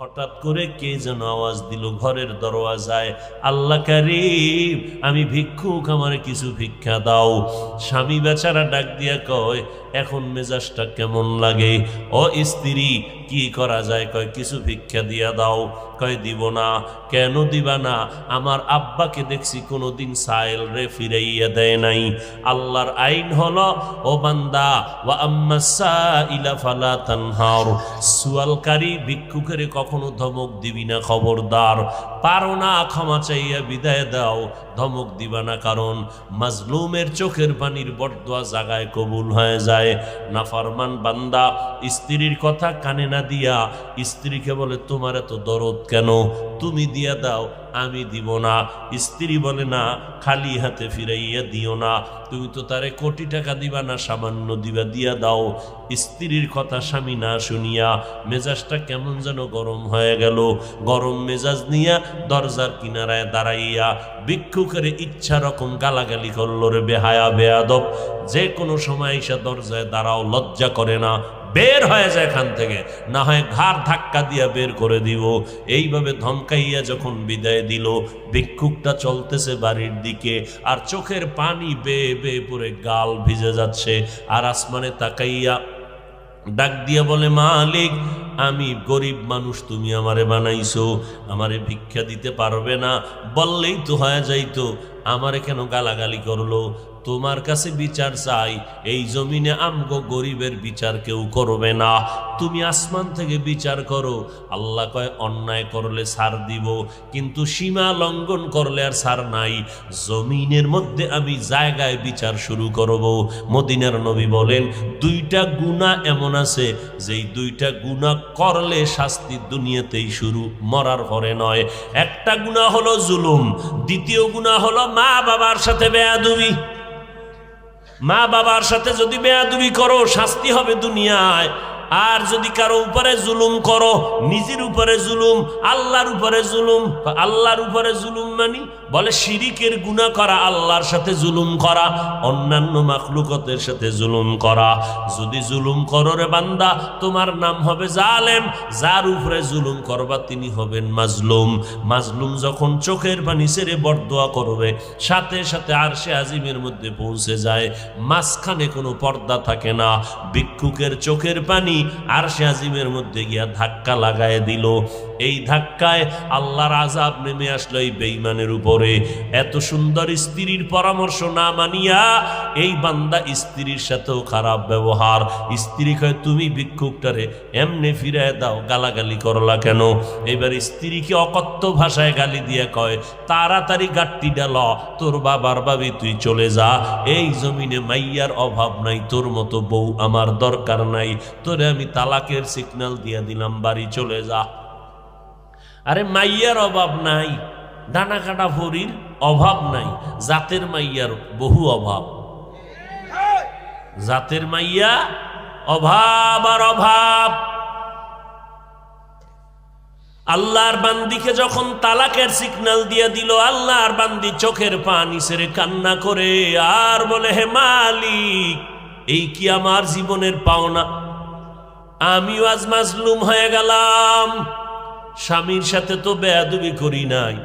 হঠাৎ করে কে যেন আওয়াজ দিল, ঘরের দরওয়াজায়, আল্লাহ কারিম, আমি ভিক্ষুক, আমার কিছু ভিক্ষা দাও। স্বামী বেচারা ডাক দিয়া কয়, এখন মেজাজটা কেমন লাগে? ও স্ত্রী কি করা যায়? কয়, কিছু ভিক্ষা দিয়া দাও। কয়, দিব না। কেন দিবা না? আমার আব্বাকে দেখছি কোনো দিন সাইল রে ফিরাইয়া দেয় নাই। আল্লাহর আইন হল, ও বান্দা, ওয়া আম্মা সুয়ালকারী ভিক্ষুকের কখনো ধমক দিবি না, খবরদার। পারো না, ক্ষমা চাইয়া বিদায় দাও। ধমক দিবা না, কারণ মাজলুমের চোখের পানির বটদোয়া জাগায় কবুল হয়ে যায়। না ফরমান বান্দা, স্ত্রীর কথা কানে না দিয়া, স্ত্রীকে বলে, তোমার এত দরদ কেন? তুমি দিয়া দাও। আমি দিব না। স্ত্রী বলে, না, খালি হাতে ফিরাইয়া দিও না। তুমি তো তারে কোটি টাকা দিবা না, সামান্য দিবা, দিয়া দাও। স্ত্রীর কথা স্বামী না শুনিয়া মেজাজটা কেমন যেন গরম হয়ে গেল। গরম মেজাজ নিয়া দরজার কিনারায় দাঁড়াইয়া ভিক্ষুকের ইচ্ছা রকম গালাগালি করল রে বেহায়া, বেয়াদব। যে কোনো সময় এসে দরজায় দাঁড়াও, লজ্জা করে না। বের হয়ে যায় এখান থেকে। না হয় ঘাড় ধাক্কা দিয়া বের করে দিব। এইভাবে ধমকাইয়া যখন বিদায় দিল, ভিক্ষুকটা চলতেছে বাড়ির দিকে, আর চোখের পানি বেয়ে বেয়ে পরে গাল ভিজে যাচ্ছে। আর আসমানে তাকাইয়া ডাক দিয়া বলে, মালিক আমি গরিব মানুষ, তুমি আমারে বানাইছো, আমারে ভিক্ষা দিতে পারবে না, বললেই তো হয়ে যাইতো। আমারে কেন গালাগালি করল? তোমার কাছে বিচার চাই, এই জমিনে আমগো গরিবের বিচার কেউ করবে না। তুমি আসমান থেকে বিচার করো। আল্লাহ কয়, অন্যায় করলে সার দিব, কিন্তু সীমা লঙ্ঘন করলে আর সার নাই। জমিনের মধ্যে আমি জায়গায় বিচার শুরু করব। মদিনার নবী বলেন, দুইটা গুণা এমন আছে, যেই দুইটা গুণা করলে শাস্তি দুনিয়াতেই শুরু, মরার পরে নয়। একটা গুণা হলো জুলুম, দ্বিতীয় গুণা হলো মা বাবার সাথে বেয়াদুবি। মা বাবার সাথে যদি বেয়াদুবি করো, শাস্তি হবে দুনিয়ায়। আর যদি কারও উপরে জুলুম করো, নিজের উপরে জুলুম, আল্লাহর উপরে জুলুম আল্লাহর উপরে জুলুম মানি, বলে শিরিকের গুণা করা, আল্লাহর সাথে জুলুম করা, অন্যান্য মাখলুকতের সাথে জুলুম করা। যদি জুলুম করো রে বান্দা, তোমার নাম হবে জালেম, যার উপরে জুলুম করবা তিনি হবেন মাজলুম। মাজলুম যখন চোখের পানি ছেড়ে বরদোয়া করবে, সাথে সাথে আর সে আজিমের মধ্যে পৌঁছে যায়, মাঝখানে কোনো পর্দা থাকে না। ভিক্ষুকের চোখের পানি আর সে আজিমের মধ্যে গিয়া ধাক্কা লাগায় দিল। এই ধাক্কায় আল্লাহর আজাব নেমে আসলো এই বেইমানের উপরে। এত সুন্দর স্ত্রীর পরামর্শ না মানিয়া এই বান্দা স্ত্রীর সাথেও খারাপ ব্যবহার। স্ত্রী কয়, তুমি ভিক্ষুকটারে এমনি ফিরায় দাও, গালাগালি করলা কেন? এবার স্ত্রীকে অকথ্য ভাষায় গালি দিয়ে কয়, তাড়াতাড়ি গাট্টি ডাল তোর বাবার বাবি তুই চলে যা। এই জমিনে মাইয়ার অভাব নাই, তোর মতো বউ আমার দরকার নাই। তোরে আমি তালাকের সিগন্যাল দিয়ে দিলাম, বাড়ি চলে যা। আরে মাইয়ার অভাব নাই ডানা কাটা ভরির অভাব নাই, জাতের মাইয়ার বহু অভাব। জাতের মাইয়া অভাব আর অভাব। আল্লাহর বান্দিকে যখন তালাকের সিগনাল দিয়ে দিল, আল্লাহর বান্দি চোখের পানি সেরে কান্না করে, আর বলে, হে মালিক, এই কি আমার জীবনের পাওনা? আমিও আজ মাজলুম হয়ে গেলাম। স্বামীর সাথে তো বেয়াদুবি করি নাই।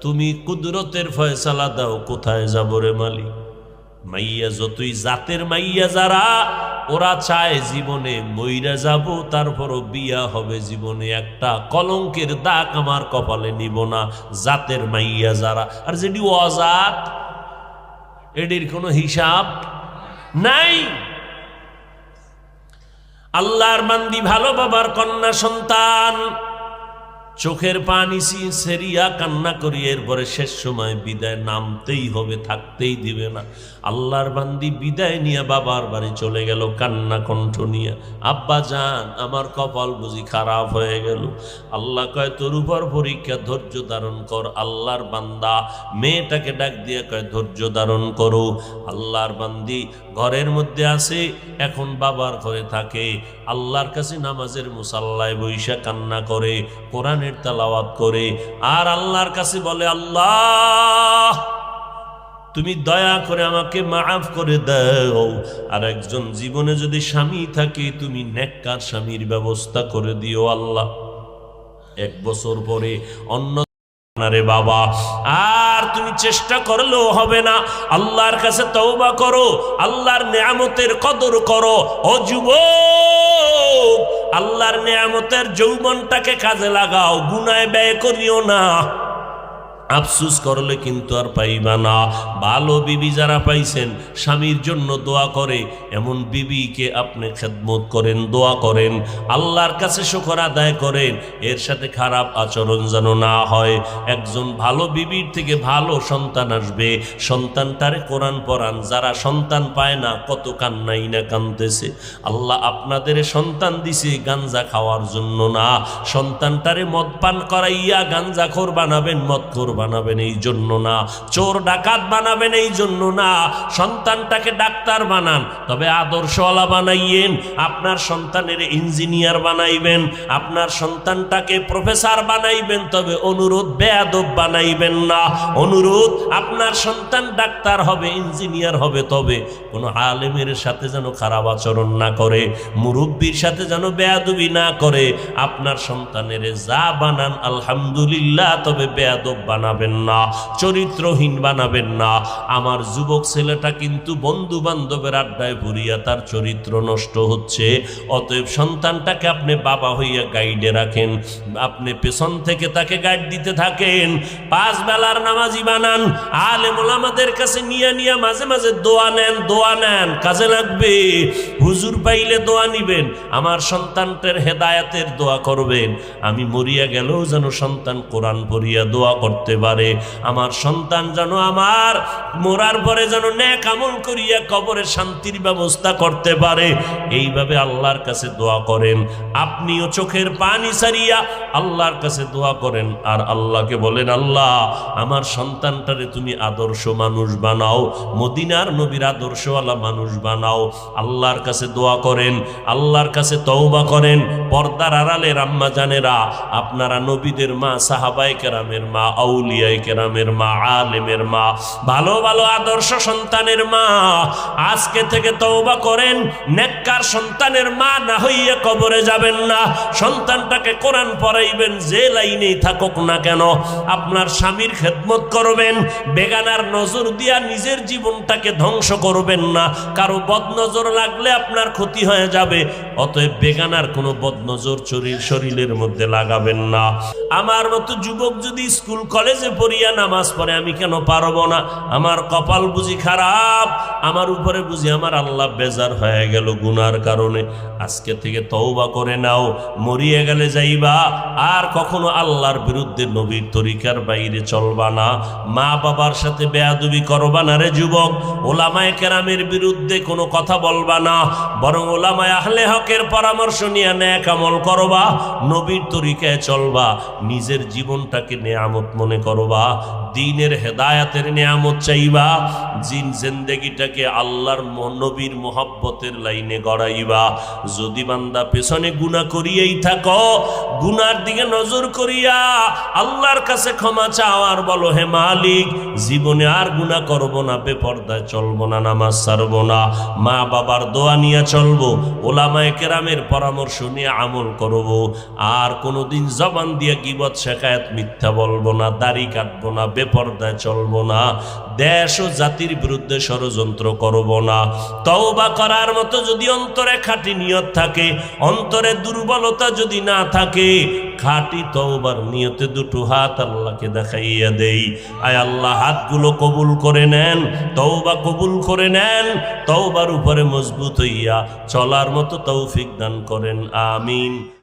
তুমি কুদরতের ফয়সালা দাও, কোথায় যাব রে মালিক? মাইয়া যতই জাতের মাইয়া যারা, ওরা চায় জীবনে মইরা যাব, তারপরও বিয়া হবে জীবনে একটা। কলঙ্কের দাগ আমার কপালে নিব না, জাতের মাইয়া যারা। আর যেটি অজাত এটির কোনো হিসাব নাই। আল্লাহর মান্দি ভালো বাবার কন্যা সন্তান চোখের পানি সেরিয়া কান্না করি, এরপরে শেষ সময় বিদায় নামতেই হবে, থাকতেই দিবে না। আল্লাহর বান্দি বিদায় নিয়ে বাবার বাড়ি চলে গেল, কান্না কণ্ঠ নিয়ে। আব্বা যান, আমার কপাল বুঝি খারাপ হয়ে গেল। আল্লাহ কয়, তোর উপর পরীক্ষা ধৈর্য ধারণ কর, আল্লাহর বান্দা মেয়েটাকে ডাক দিয়ে কয়, ধৈর্য ধারণ করো। আল্লাহর বান্দি ঘরের মধ্যে আছে, এখন বাবার ঘরে থাকে। আল্লাহর কাছে নামাজের মুসাল্লায় বৈশা কান্না করে কোরআনের তালাওয়াত করে। আর আল্লাহর কাছে বলে, আল্লাহ, তুমি দয়া করে আমাকে মাফ করে দাও। আর একজন জীবনে যদি স্বামী থাকে, তুমি নেককার স্বামীর ব্যবস্থা করে দিও আল্লাহ। এক বছর পরে অন্য বাবা, আর তুমি চেষ্টা করলেও হবে না। আল্লাহর কাছে তওবা করো, আল্লাহর নিয়ামতের কদর করো। ও যুবক আল্লাহর নিয়ামতের যৌবনটাকে কাজে লাগাও গুনায় ব্যয় করিও না। আফসুস করলে কিন্তু আর পাইবা না। ভালো বিবি যারা পাইছেন, স্বামীর জন্য দোয়া করে, এমন বিবিকে আপনি খেদমত করেন, দোয়া করেন। আল্লাহর কাছে শুকর আদায় করেন, এর সাথে খারাপ আচরণ যেন না হয়। একজন ভালো বিবির থেকে ভালো সন্তান আসবে। সন্তানটারে কোরআন পড়ান, যারা সন্তান পায় না, কত কান্নাই না কানতেছে। আল্লাহ আপনাদের সন্তান দিছে গাঞ্জা খাওয়ার জন্য না। সন্তানটারে মদ পান করাইয়া গাঞ্জা খোর বানাবেন মদ খোর বানাবেন এই জন্য না। চোর ডাকাত বানাবেন এই জন্য না। সন্তানটাকে ডাক্তার বানান, তবে আদর্শওয়ালা বানাইয়েন। আপনার সন্তানের ইঞ্জিনিয়ার বানাইবেন, আপনার সন্তানটাকে প্রফেসর বানাইবেন, তবে অনুরোধ, বেয়াদব বানাইবেন না। অনুরোধ, আপনার সন্তান ডাক্তার হবে, ইঞ্জিনিয়ার হবে, তবে কোনো আলেমের সাথে যেন খারাপ আচরণ না করে, মুরব্বীর সাথে যেন বেয়াদবি না করে। আপনার সন্তানের যা বানান, আলহামদুলিল্লাহ, তবে বেয়াদব বানাবেন না, চরিত্রহীন বানাবেন না। আমার যুবক ছেলেটা কিন্তু বন্ধু বান্ধবের আড্ডায় ভরিয়া তার চরিত্র নষ্ট হচ্ছে। অতএব সন্তানটাকে আপনি বাবা হইয়া গাইডে রাখেন। আপনি পেছন থেকে তাকে গাইড দিতে থাকেন। পাঁচ বেলার নামাজি বানান। আলেম ওলামাদের কাছে নিয়ে নিয়ে মাঝে মাঝে দোয়া নেন দোয়া নেন, কাজে লাগবে। হুজুর পাইলে দোয়া নিবেন, আমার সন্তানটার হেদায়াতের দোয়া করবেন। আমি মরিয়া গেলেও যেন সন্তান কোরআন পড়িয়া দোয়া করতে পারে। আমার সন্তান যেন আমার মরার পরে যেন ন্যাক আমল করিয়া কবরে শান্তির ব্যবস্থা করতে পারে। এইভাবে আল্লাহর কাছে দোয়া করেন। আপনিও চোখের পানি সারিয়া আল্লাহর কাছে দোয়া করেন। আর আল্লাহকে বলেন, আল্লাহ, আমার সন্তানটারে তুমি আদর্শ মানুষ বানাও। মদিনার নবীর আদর্শওয়ালা মানুষ বানাও। আল্লাহর কাছে দোয়া করেন, আল্লাহর কাছে তওবা করেন। পর্দার আড়ালে রাম্মা জানেরা, আপনারা নবীদের মা সাহাবাই কেরামের মা আউলিয়াই কেরামের মা, আলেমের মা, ভালো ভালো আদর্শ সন্তানের মা। আজকে থেকে তওবা করেন, নেককার সন্তানের মা না হইয়া কবরে যাবেন না। সন্তানটাকে কোরআন পড়াইবেন, যে লাইনেই থাকুক না কেন, আপনার স্বামীর খেদমত করবেন, বেগানার নজর দিয়া নিজের জীবনটাকে ধ্বংস করবেন না। কারও বদনজর লাগলে আপনার ক্ষতি হয়ে যাবে, অতএব বেগানার কোনো বদনজর শরীর শরীরের মধ্যে লাগাবেন না। আমার মতো যুবক যদি স্কুল, কলেজে পড়িয়া নামাজ পড়ে, আমি কেন পারব না? আমার কপাল বুঝি খারাপ, আমার উপরে বুঝি আমার আল্লাহ বেজার হয়ে গেল গুনার কারণে। আজকে থেকে তওবা করে নাও, মরিয়ে গেলে যাইবা। আর কখনো আল্লাহর বিরুদ্ধে নবীর তরিকার বাইরে চলবা না। মা বাবার সাথে বেয়াদুবি করবা না রে যুবক। ওলামায় কেরামের বিরুদ্ধে কোনো কথা বলবা না। বরং ওলামায় আহলে হকের পরামর্শ নিয়ে ন্যাক আমল করবা। নবীর তরিকায় চলবা। নিজের জীবনটাকে নেয়ামত মনে করবা। দিনের হেদায়াতের নিয়ামত চাইবা, জিন জেন্দেগিটাকে আল্লাহর নবীর মোহাব্বতের লাইনে গড়াইবা। যদি বান্দা পেছনে গুণা করিয়েই থাকো, গুনার দিকে নজর করিয়া আল্লাহর কাছে ক্ষমা চাও আর বলো, হে মালিক, জীবনে আর গুণা করব না, বেপর্দায় চলবো না, নামাজ ছাড়বো না, মা বাবার দোয়া নিয়ে চলবো, ওলামায় কেরামের পরামর্শ নিয়ে আমল করব। আর কোনোদিন জবান দিয়ে গিবত, শেখায়ত মিথ্যা বলব না, দাড়ি কাটবো না বেপর্দায় চলবো না। দেশ ও জাতির বিরুদ্ধে ষড়যন্ত্র করব না। তওবা করার মতো যদি অন্তরে খাঁটি নিয়ত থাকে, অন্তরে দুর্বলতা যদি না থাকে, খাঁটি তওবার নিয়তে দুটো হাত আল্লাহকে দেখাইয়া দেই। আয় আল্লাহ, হাতগুলো কবুল করে নেন, তওবা কবুল করে নেন, তওবার উপরে মজবুত হইয়া চলার মতো তৌফিক দান করেন, আমিন।